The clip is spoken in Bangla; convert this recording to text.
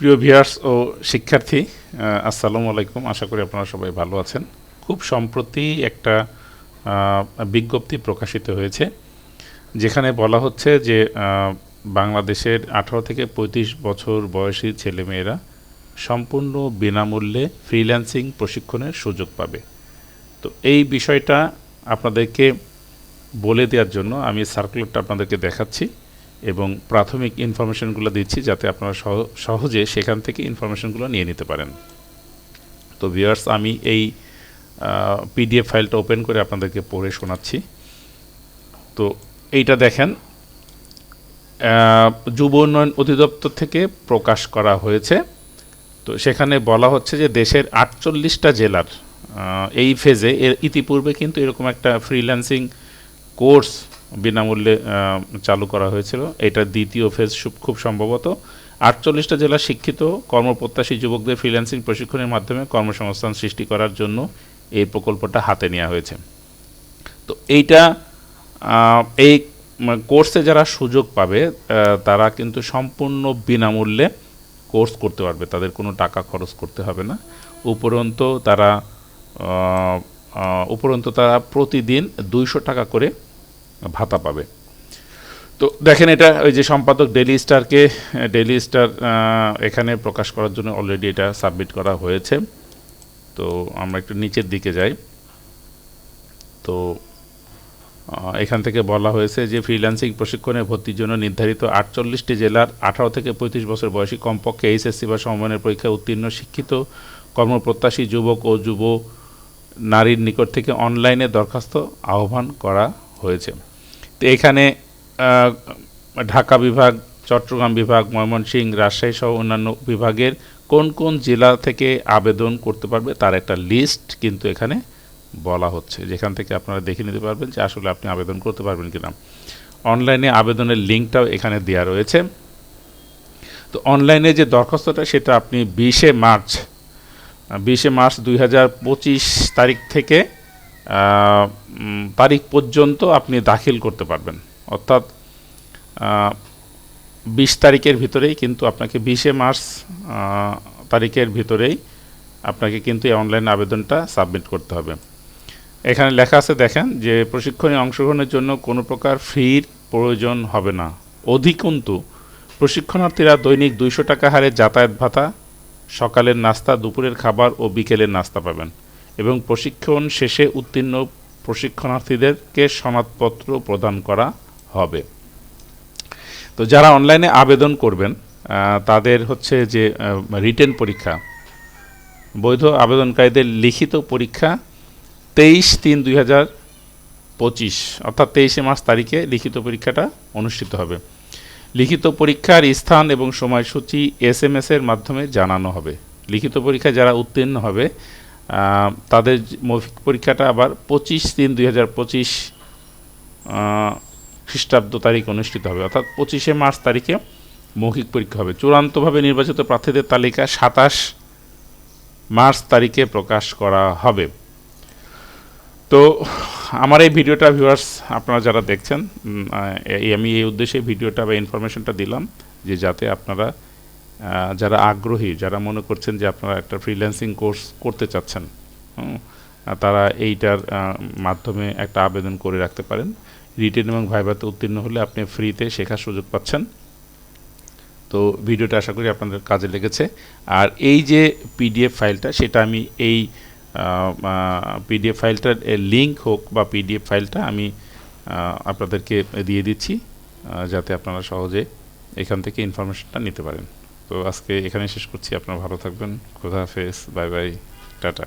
প্রিয় ভিউয়ার্স ও শিক্ষার্থী আসসালামু আলাইকুম। আশা করি আপনারা সবাই ভালো আছেন। খুব সম্প্রতি একটা বিজ্ঞপ্তি প্রকাশিত হয়েছে, যেখানে বলা হচ্ছে যে বাংলাদেশের আঠারো থেকে পঁয়ত্রিশ বছর বয়সী ছেলেমেয়েরা সম্পূর্ণ বিনামূল্যে ফ্রিল্যান্সিং প্রশিক্ষণের সুযোগ পাবে। তো এই বিষয়টা আপনাদেরকে বলে দেওয়ার জন্য আমি সার্কুলারটা আপনাদেরকে দেখাচ্ছি। এবং প্রাথমিক ইনফরমেশনগুলো দিচ্ছি যাতে আপনারা সহ- সহজে সেখান থেকে ইনফরমেশনগুলো নিয়ে নিতে পারেন। তো ভিউয়ার্স আমি এই পিডিএফ ফাইলটা ওপেন করে আপনাদেরকে পড়ে শোনাচ্ছি। তো এইটা দেখেন যুব উন্নয়ন অধিদপ্তর থেকে প্রকাশ করা হয়েছে। তো সেখানে বলা হচ্ছে যে দেশের আটচল্লিশটা জেলার এই ফেজে এর ইতিপূর্বে কিন্তু এরকম একটা ফ্রিল্যান্সিং কোর্স বিনামূল্যে চালু করা হয়েছিল। এটা দ্বিতীয় ফেজ খুব সম্ভবত। আটচল্লিশটা জেলার শিক্ষিত কর্মপ্রত্যাশী যুবকদের ফ্রিল্যান্সিং প্রশিক্ষণের মাধ্যমে কর্মসংস্থান সৃষ্টি করার জন্য এই প্রকল্পটা হাতে নেওয়া হয়েছে। তো এইটা এই কোর্সে যারা সুযোগ পাবে তারা কিন্তু সম্পূর্ণ বিনামূল্যে কোর্স করতে পারবে। তাদের কোনো টাকা খরচ করতে হবে না। উপরন্ত তারা উপরন্ত তারা প্রতিদিন দুইশো টাকা করে ভাতা পাবে। তো দেখেন এটা, ওই যে সম্পাদক ডেলি স্টারকে ডেলি স্টার এখানে প্রকাশ করার জন্য অলরেডি এটা সাবমিট করা হয়েছে। তো আমরা একটু নিচের দিকে যাই। তো এখান থেকে বলা হয়েছে যে ফ্রিল্যান্সিং প্রশিক্ষণে ভর্তির জন্য নির্ধারিত আটচল্লিশটি জেলার আঠারো থেকে পঁয়ত্রিশ বছর বয়সী কমপক্ষে এইচএসসি বা সমমানের পরীক্ষায় উত্তীর্ণ শিক্ষিত কর্মপ্রত্যাশী যুবক ও যুব নারীর নিকট থেকে অনলাইনে দরখাস্ত আহ্বান করা হয়েছে। তো এখানে ঢাকা বিভাগ, চট্টগ্রাম বিভাগ, ময়মনসিংহ, রাজশাহী সহ অন্যান্য বিভাগের কোন কোন জেলা থেকে আবেদন করতে পারবে তার একটা লিস্ট কিন্তু এখানে বলা হচ্ছে। যেখান থেকে আপনারা দেখে নিতে পারবেন যে আসলে আপনি আবেদন করতে পারবেন কিনা। অনলাইনে আবেদনের লিঙ্কটাও এখানে দেওয়া রয়েছে। তো অনলাইনে যে দরখাস্তটা সেটা আপনি বিশে মার্চ বিশে মার্চ দুই হাজার পঁচিশ তারিখ থেকে তারিখ পর্যন্ত আপনি দাখিল করতে পারবেন। অর্থাৎ বিশ তারিখের ভিতরেই কিন্তু আপনাকে বিশে মার্চ তারিখের ভিতরেই আপনাকে কিন্তু এই অনলাইন আবেদনটা সাবমিট করতে হবে। এখানে লেখা আছে, দেখেন, যে প্রশিক্ষণে অংশগ্রহণের জন্য কোনো প্রকার ফির প্রয়োজন হবে না। অধিকন্তু, প্রশিক্ষণার্থীরা দৈনিক দুইশো টাকা হারে যাতায়াত ভাতা, সকালের নাস্তা, দুপুরের খাবার ও বিকেলের নাস্তা পাবেন। এবং প্রশিক্ষণ শেষে উত্তীর্ণ প্রশিক্ষণার্থীদেরকে সনদপত্র প্রদান করা হবে। তো যারা অনলাইনে আবেদন করবেন তাদের হচ্ছে যে রিটেন পরীক্ষা, বৈধ আবেদনকারীদের লিখিত পরীক্ষা তেইশ তিন দুই হাজার পঁচিশ, অর্থাৎ তেইশে মার্চ তারিখে লিখিত পরীক্ষাটা অনুষ্ঠিত হবে। লিখিত পরীক্ষার স্থান এবং সময়সূচি এস এম এর মাধ্যমে জানানো হবে। লিখিত পরীক্ষা যারা উত্তীর্ণ হবে তাদের মৌখিক পরীক্ষাটা আবার পঁচিশ তিন দুই হাজার পঁচিশ খ্রিস্টাব্দ তারিখ অনুষ্ঠিত হবে। অর্থাৎ পঁচিশে মার্চ তারিখে মৌখিক পরীক্ষা হবে। চূড়ান্তভাবে নির্বাচিত প্রার্থীদের তালিকা সাতাশ মার্চ তারিখে প্রকাশ করা হবে। তো, আমার এই ভিডিওটা ভিউয়ার্স আপনারা যারা দেখছেন আমি এই উদ্দেশ্যে ভিডিওটা বা ইনফরমেশনটা দিলাম, যে যাতে আপনারা যারা আগ্রহী, যারা মনে করছেন যে আপনারা একটা ফ্রিল্যান্সিং কোর্স করতে চাচ্ছেন তারা এইটার মাধ্যমে একটা আবেদন করে রাখতে পারেন। রিটেন এবং ভাইভাতে উত্তীর্ণ হলে আপনি ফ্রিতে শেখার সুযোগ পাচ্ছেন। তো ভিডিওটা আশা করি আপনাদের কাজে লেগেছে। আর এই যে পিডিএফ ফাইলটা, সেটা আমি এই পিডিএফ ফাইলটার লিঙ্ক হোক বা পিডিএফ ফাইলটা আমি আপনাদেরকে দিয়ে দিচ্ছি যাতে আপনারা সহজে এখান থেকে ইনফরমেশনটা নিতে পারেন। তো আজকে এখানে শেষ করছি। আপনারা ভালো থাকবেন। খোদা হাফেজ। Bye bye. টাটা।